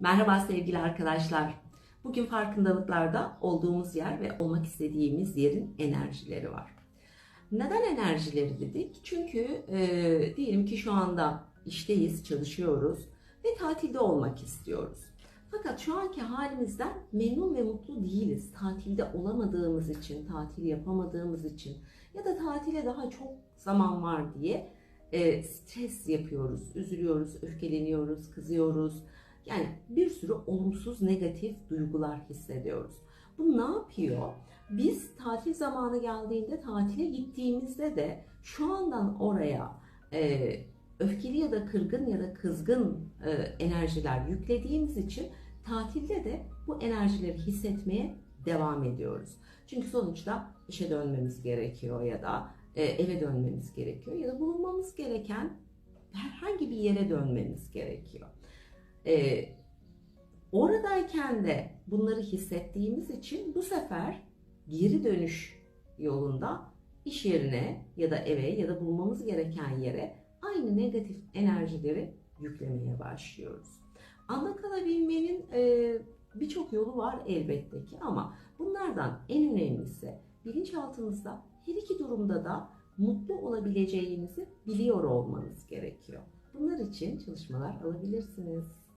Merhaba sevgili arkadaşlar. Bugün farkındalıklarda olduğumuz yer ve olmak istediğimiz yerin enerjileri var. Neden enerjileri dedik? Çünkü e, diyelim ki şu anda işteyiz, çalışıyoruz ve tatilde olmak istiyoruz. Fakat şu anki halimizden memnun ve mutlu değiliz. Tatilde olamadığımız için, tatil yapamadığımız için ya da tatile daha çok zaman var diye e, stres yapıyoruz, üzülüyoruz, öfkeleniyoruz, kızıyoruz. Yani bir sürü olumsuz, negatif duygular hissediyoruz. Bu ne yapıyor? Biz tatil zamanı geldiğinde, tatile gittiğimizde de şu andan oraya e, öfkeli ya da kırgın ya da kızgın e, enerjiler yüklediğimiz için tatilde de bu enerjileri hissetmeye devam ediyoruz. Çünkü sonuçta işe dönmemiz gerekiyor ya da e, eve dönmemiz gerekiyor ya da bulunmamız gereken herhangi bir yere dönmemiz gerekiyor. E, oradayken de bunları hissettiğimiz için bu sefer geri dönüş yolunda iş yerine ya da eve ya da bulmamız gereken yere aynı negatif enerjileri yüklemeye başlıyoruz. Anda kalabilmenin e, birçok yolu var elbette ki ama bunlardan en önemlisi bilinçaltımızda her iki durumda da mutlu olabileceğinizi biliyor olmanız gerekiyor. Bunlar için çalışmalar alabilirsiniz.